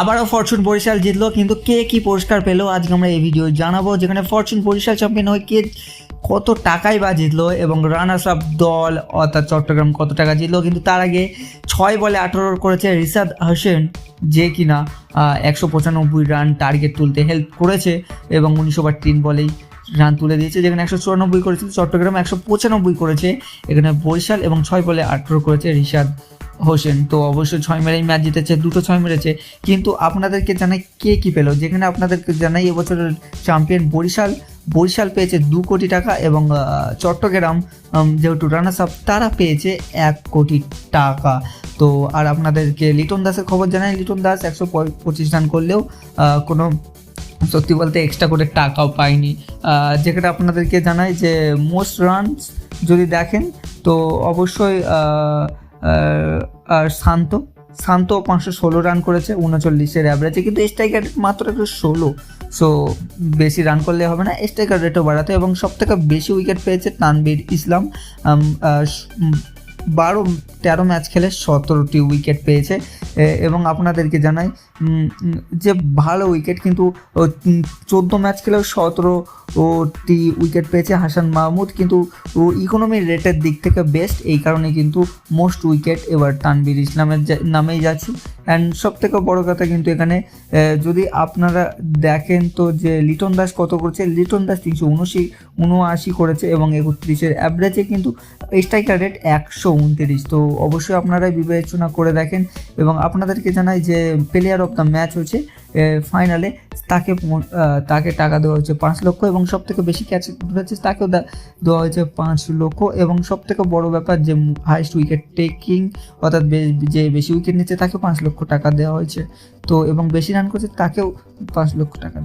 আবারও ফরচুন বরিশাল জিতলো, কিন্তু কে কি পুরস্কার পেল আজকে আমরা এই ভিডিও জানাব। যেখানে ফরচুন বরিশাল চ্যাম্পিয়ন হয়ে কে কত টাকাই বা জিতলো এবং রানার্স আপ দল অর্থাৎ চট্টগ্রাম কত টাকা জিতলো, কিন্তু তার আগে ছয় বলে আঠারো করেছে রিসাদ হোসেন, যে কিনা একশো পঁচানব্বই রান টার্গেট তুলতে হেল্প করেছে এবং উনিশ ওভার তিন বলেই রান তুলে দিয়েছে। যেখানে একশো চুরানব্বই করেছিল, চট্টগ্রাম একশো পঁচানব্বই করেছে। এখানে বরিশাল এবং ছয় বলে আঠারো করেছে রিশাদ হোসেন। তো অবশ্যই ছয় মেরেই ম্যাচ জিতেছে, দুটো ছয় মেরেছে। কিন্তু আপনাদেরকে জানাই কে কি পেল? যেখানে আপনাদেরকে জানাই এবছরের চ্যাম্পিয়ন বরিশাল। বরিশাল পেয়েছে দু কোটি টাকা এবং চট্টগ্রাম যেহেতু রানার্স আপ তারা পেয়েছে এক কোটি টাকা। তো আর আপনাদেরকে লিটন দাসের খবর জানাই। লিটন দাস একশো পঁচিশ রান করলেও কোনো সত্যি বলতে এক্সট্রা করে টাকাও পাইনি যেখানে আপনাদেরকে জানাই যে মোস্ট রানস যদি দেখেন, তো অবশ্যই আর শান্ত। শান্ত পাঁচশো ষোলো রান করেছে, উনচল্লিশের অ্যাভারেজে কিন্তু স্ট্রাইকার মাত্র একটু ষোলো। সো বেশি রান করলে হবে না। স্ট্রাইকার রেটও বাড়াতে এবং সবথেকে বেশি উইকেট পেয়েছে তানবির ইসলাম। বারো, তেরো ম্যাচ খেলে সতেরোটি উইকেট পেয়েছে। এবং আপনাদেরকে জানাই যে ভালো উইকেট কিন্তু চোদ্দ ম্যাচ খেলেও সতেরোটি উইকেট পেয়েছে হাসান মাহমুদ। কিন্তু ইকোনমি রেটের দিক থেকে বেস্ট এই কারণে কিন্তু মোস্ট উইকেট এবার তানবির ইসলামের নামেই যাচ্ছে। অ্যান্ড সব থেকে বড়ো কথা কিন্তু এখানে যদি আপনারা দেখেন তো যে লিটন দাস কত করেছে, লিটন দাস তিনশো উনআশি উনআশি করেছে এবং একত্রিশের অ্যাভারেজে কিন্তু স্ট্রাইকার রেট একশো উনত্রিশ। তো অবশ্যই আপনারা বিবেচনা করে দেখেন এবং আপনাদেরকে জানাই যে প্লেয়ার অফ দ্য ম্যাচ হচ্ছে ফাইনালে তাকে তাকে টাকা দেওয়া হয়েছে পাঁচ লক্ষ এবং সব থেকে বেশি ক্যাচ ধরেছে তাকেও দেওয়া হয়েছে পাঁচ লক্ষ এবং সব থেকে বড় ব্যাপার যে হাইস্ট উইকেট টেকিং অর্থাৎ যে বেশি উইকেট নিচ্ছে তাকেও পাঁচ লক্ষ টাকা দেওয়া হয়েছে। তো, এবং বেশি রান করছে তাকেও পাঁচ লক্ষ টাকা।